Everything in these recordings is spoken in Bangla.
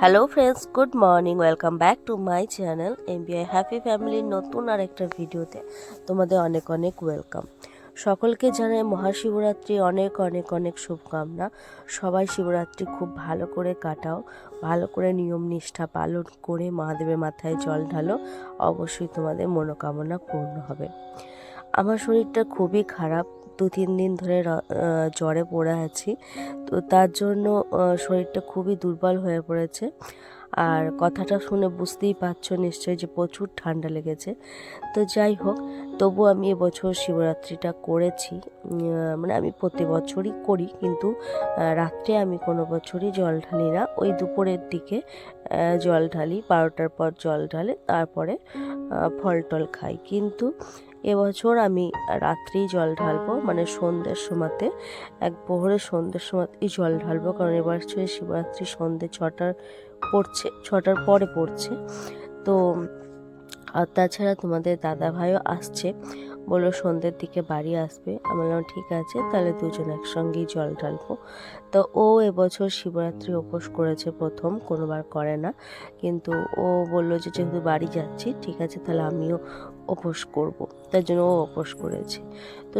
Hello friends good morning welcome back to my channel M MBI happy ফ্যামিলির নতুন আর একটা ভিডিওতে তোমাদের অনেক অনেক ওয়েলকাম সকলকে জানাই মহাশিবরাত্রি, অনেক অনেক অনেক শুভকামনা। সবাই শিবরাত্রি খুব ভালো করে কাটাও, ভালো করে নিয়ম নিষ্ঠা পালন করে মহাদেবের মাথায় জল ঢালো, অবশ্যই তোমাদের মনোকামনা পূর্ণ হবে। আমার শরীরটা খুবই খারাপ দু তিন দিন ধরে জ্বরে পড়ে আছি। তো তার জন্য শরীরটা খুবই দুর্বল হয়ে পড়েছে। আর কথাটা শুনে বুঝতেই পারছ নিশ্চয়ই যে প্রচুর ঠান্ডা লেগেছে। তো যাই হোক, তবু আমি এবছর শিবরাত্রিটা করেছি। মানে আমি প্রতি বছরই করি, কিন্তু রাত্রে আমি কোনো বছরই জল ঢালি না। ওই দুপুরের দিকে জল ঢালি, বারোটার পর জল ঢালে, তারপরে ফল টল খাই। কিন্তু এবছর আমি রাত্রেই জল ঢালবো মানে সন্ধ্যের সময়তে, এক প্রহরের সন্ধ্যের সময়তেই জল ঢালবো, কারণ এবার শিবরাত্রি সন্ধ্যে ছটার পড়ছে, ছটার পরে পড়ছে। তো, আর তাছাড়া তোমাদের দাদা ভাইও আসছে, বলল সন্ধ্যের দিকে বাড়ি আসবে। আমি বললাম, ঠিক আছে, তাহলে দুজন একসঙ্গেই জল ঢালবো। তো ও এবছর শিবরাত্রি উপোস করেছে প্রথম, কোনোবার করে না। কিন্তু ও বলল যে, যেহেতু বাড়ি যাচ্ছি, ঠিক আছে, তাহলে আমিও উপোস করব। তার জন্য ও উপোস করেছে। তো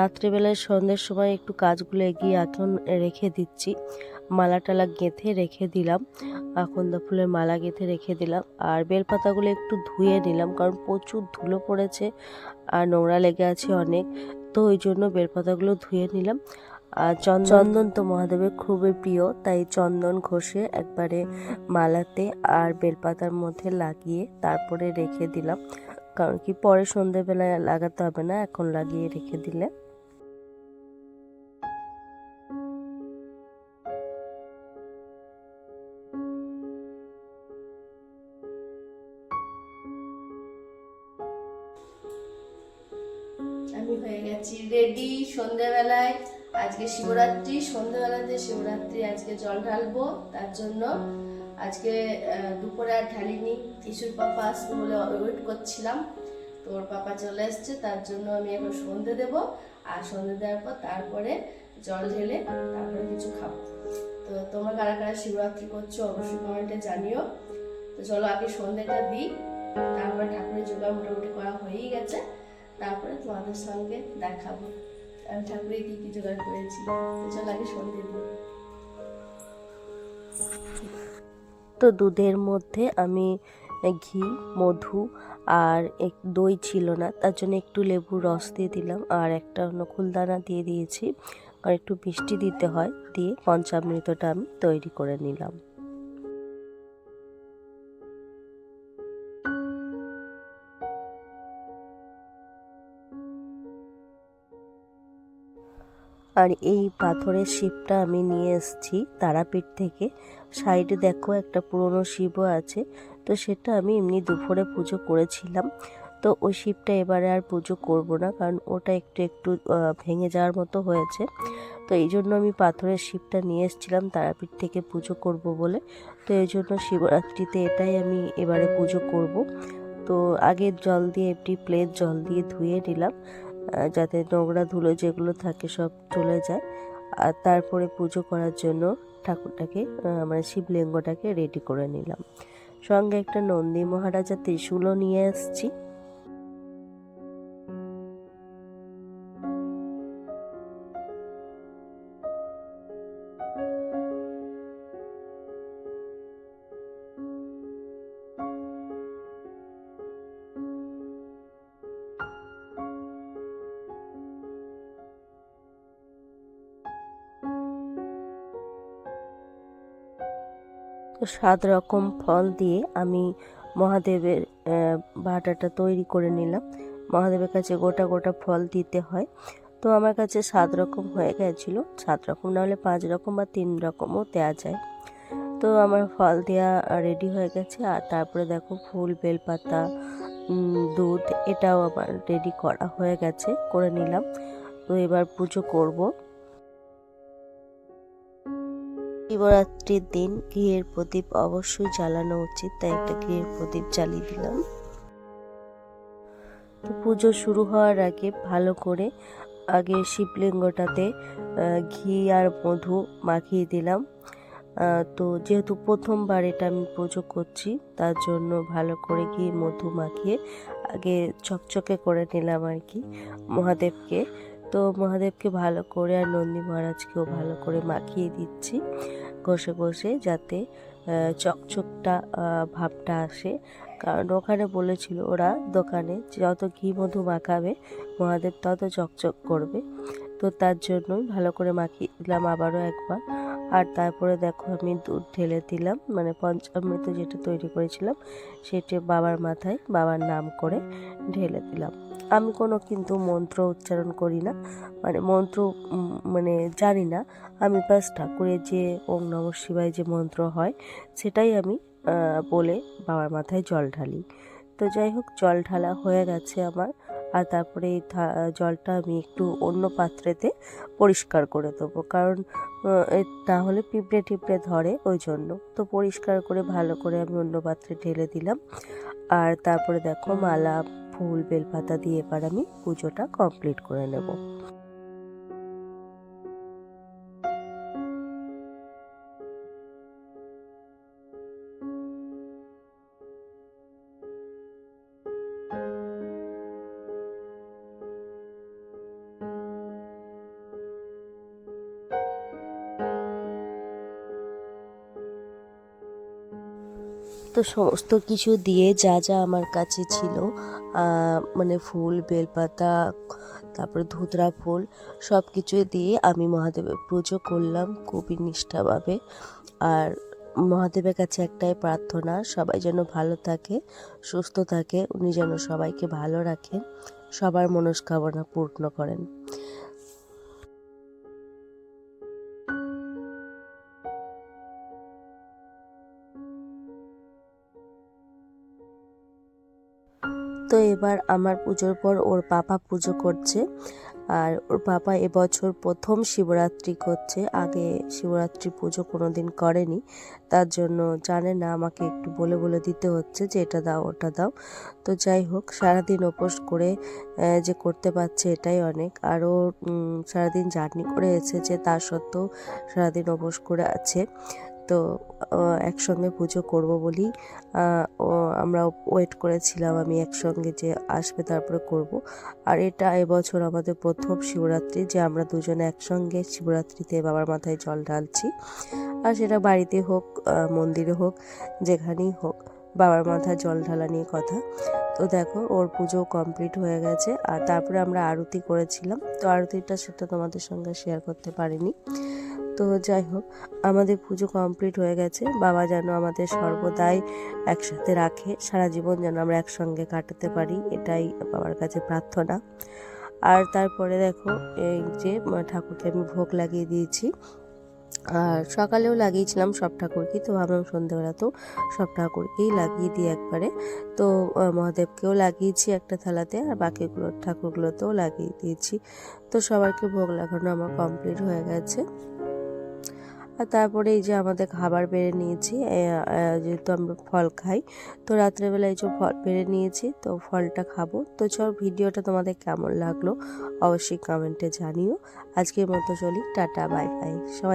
রাত্রিবেলায় সন্ধ্যের সময় একটু কাজগুলো এগিয়ে এখন রেখে দিচ্ছি। মালা টালা গেঁথে রেখে দিলাম। আকন্দা ফুলের মালা গেঁথে রেখে দিলাম। আর বেলপাতাগুলো একটু ধুয়ে নিলাম, কারণ প্রচুর ধুলো পড়েছে আর নোংরা লেগে আছে অনেক। তো ওই জন্য বেলপাতাগুলো ধুয়ে নিলাম। আর চন্দন তো মহাদেবের খুবই প্রিয়, তাই চন্দন ঘষে একবারে মালাতে আর বেলপাতার মধ্যে লাগিয়ে তারপরে রেখে দিলাম। কারণ কি পরে সন্ধেবেলায় লাগাতে হবে না, এখন লাগিয়ে রেখে দিলে। আমি গেছি রেডি সন্ধ্যাবেলায় আজকে শিবরাত্রি সন্ধ্যাবেলাতে শিবরাত্রি আজকে জল ঢালবো, তার জন্য আজকে দুপুরে আর ঢালিনি ইসুর পাপা আসবে বলে ওয়েট করছিলাম। তো ওর পাপা চলে এসছে, তার জন্য আমি এখন সন্ধে দেব। আর সন্ধে দেওয়ার পর তারপরে জল ঢেলে তারপরে কিছু খাব। তো তোমরা কারা কারা শিবরাত্রি করছ অবশ্যই কমেন্টে জানিও। তো চলো আগে সন্ধেটা দিই। তারপরে ঠাকুরের জোগাড় মোটামুটি করা হয়েই গেছে। তারপরে তোমাদের সঙ্গে দেখাবো। আমি ঠাকুরের কি কি জোগাড় করেছি। তো চল আগে সন্ধে দিই। তো দুধের মধ্যে আমি ঘি, মধু আর এক দই ছিল না। তার জন্য একটু লেবুর রস দিয়ে দিলাম আর একটা নকুলদানা দিয়ে দিয়েছি। আর একটু মিষ্টি দিতে হয়, দিয়ে পঞ্চামৃতটা আমি তৈরি করে নিলাম। আর এই পাথরের শিবটা আমি নিয়ে এসেছি তারাপীঠ থেকে। সাইডে দেখো একটা পুরনো শিবও আছে। তো সেটা আমি এমনি দুপুরে পুজো করেছিলাম। তো ওই শিবটা এবারে আর পুজো করব না, কারণ ওটা একটু একটু ভেঙে যাওয়ার মতো হয়েছে। তো এই জন্য আমি পাথরের শিবটা নিয়ে এসেছিলাম তারাপীঠ থেকে পুজো করব বলে। তো এই জন্য শিবরাত্রিতে এটাই আমি এবারে পুজো করব। তো আগে জল দিয়ে একটি প্লেট জল দিয়ে ধুয়ে নিলাম। যাতে নোংরা ধুলো যেগুলো থাকে সব চলে যায়। আর তারপরে পুজো করার জন্য ঠাকুরটাকে মানে শিবলিঙ্গটাকে রেডি করে নিলাম। সঙ্গে একটা নন্দী মহারাজা ত্রিশূলও নিয়ে এসেছি তো সাত রকম ফল দিয়ে আমি মহাদেবের বাটাটা তৈরি করে নিলাম। মহাদেবের কাছে গোটা গোটা ফল দিতে হয়। তো আমার কাছে সাত রকম হয়ে গেছিল। সাত রকম না হলে পাঁচ রকম বা তিন রকমও দেওয়া যায়। তো আমার ফল দেওয়া রেডি হয়ে গেছে। আর তারপরে দেখো ফুল, বেলপাতা দুধ, এটাও আমার রেডি করা হয়ে গেছে, করে নিলাম। তো এবার পুজো করব। শিবরাত্রির দিন ঘিয়ের প্রদীপ অবশ্যই জ্বালানো উচিত, তাই একটা ঘিয়ের প্রদীপ জ্বালিয়ে দিলাম। তো পুজো শুরু হওয়ার আগে ভালো করে আগে শিবলিঙ্গটাতে ঘি আর মধু মাখিয়ে দিলাম। তো যেহেতু প্রথমবার এটা আমি পুজো করছি, তার জন্য ভালো করে ঘি, মধু মাখিয়ে আগে চকচকে করে নিলাম আর কি মহাদেবকে। তো মহাদেবকে ভালো করে আর নন্দী মহারাজকেও ভালো করে মাখিয়ে দিচ্ছি। ঘষে ঘষে যাতে চকচকটা ভাবটা আসে। কারণ ওখানে বলেছিল ওরা দোকানে যত ঘি মধু মাখাবে, মহাদেব তত চকচক করবে। তো তার জন্যই ভালো করে মাখিয়ে দিলাম আবারও একবার। আর তারপরে দেখো আমি দুধ ঢেলে দিলাম মানে পঞ্চামৃত যেটা তৈরি করেছিলাম, সেটা বাবার মাথায়, বাবার নাম করে ঢেলে দিলাম। আমি কোনো কিন্তু মন্ত্র উচ্চারণ করি না। মানে মন্ত্র মানে জানি না। আমি বাস ঠাকুরের যে ওম নম শিবায় যে মন্ত্র হয়, সেটাই আমি বলে বাবার মাথায় জল ঢালি। তো যাই হোক, জল ঢালা হয়ে গেছে আমার। আর তারপরে এই জলটা আমি একটু অন্য পাত্রেতে পরিষ্কার করে দেবো। কারণ না হলে পিঁপড়ে টিপড়ে ধরে ওই জন্য। তো পরিষ্কার করে ভালো করে আমি অন্য পাত্রে ঢেলে দিলাম। আর তারপরে দেখো মালা ফুল বেলপাতা দিয়ে এবার আমি পুজোটা কমপ্লিট করে নেব। তো সমস্ত কিছু দিয়ে যা যা আমার কাছে ছিল মানে ফুল, বেলপাতা, তারপরে ধুতরা ফুল সব কিছু দিয়ে আমি মহাদেবের পুজো করলাম খুবই নিষ্ঠাভাবে। আর মহাদেবের কাছে একটাই প্রার্থনা, সবাই যেন ভালো থাকে, সুস্থ থাকে, উনি যেন সবাইকে ভালো রাখেন, সবার মনস্কামনা পূর্ণ করেন। তো এবার আমার পুজোর পর ওর পাপা পুজো করছে। আর ওর পাপা এবছর প্রথম শিবরাত্রি করছে। আগে শিবরাত্রি পুজো কোনোদিন করেনি। তার জন্য জানে না, আমাকে একটু বলে বলে দিতে হচ্ছে যে এটা দাও, ওটা দাও। তো যাই হোক, সারাদিন উপোস করে যে করতে পারছে এটাই অনেক। আরও সারাদিন জার্নি করে এসেছে, তার সত্ত্বেও সারাদিন উপোস করে আছে। তো একসঙ্গে পুজো করব বলেই আমরা ওয়েট করেছিলাম আমি একসঙ্গে যে আসবে তারপরে করব। আর এটা এবছর আমাদের প্রথম শিবরাত্রি যে আমরা দুজনে একসঙ্গে শিবরাত্রিতে বাবার মাথায় জল ঢালছি। আর সেটা বাড়িতে হোক মন্দিরে হোক, যেখানেই হোক, বাবার মাথায় জল ঢালা নিয়ে কথা। তো দেখো, ওর পুজো কমপ্লিট হয়ে গেছে। আর তারপরে আমরা আরতি করেছিলাম। তো আরতিটা সেটা তোমাদের সঙ্গে শেয়ার করতে পারিনি। তো যাই হোক, আমাদের পুজো কমপ্লিট হয়ে গেছে। বাবা যেন আমাদের সর্বদাই একসাথে রাখে, সারা জীবন যেন আমরা একসঙ্গে কাটাতে পারি, এটাই বাবার কাছে প্রার্থনা। আর তারপরে দেখো, এই যে ঠাকুরকে আমি ভোগ লাগিয়ে দিয়েছি। আর সকালেও লাগিয়েছিলাম সব ঠাকুরকেই তো ভাবলাম সন্ধ্যেবেলাতেও সব ঠাকুরকেই লাগিয়ে দিই একবারে। তো মহাদেবকেও লাগিয়েছি একটা থালাতে, আর বাকিগুলো, ঠাকুরগুলোতেও লাগিয়ে দিয়েছি। তো সবাইকে ভোগ লাগানো আমার কমপ্লিট হয়ে গেছে। আর তারপরে এই যে আমাদের খাবার বেড়ে নিয়েছি যেহেতু আমরা ফল খাই, তো রাত্রেবেলা এই যে ফল বেড়ে নিয়েছি, তো ফলটা খাব। তো চল ভিডিওটা তোমাদের কেমন লাগল অবশ্যই কমেন্টে জানিও। আজকের মতো চলি, টাটা বাই বাই সবাই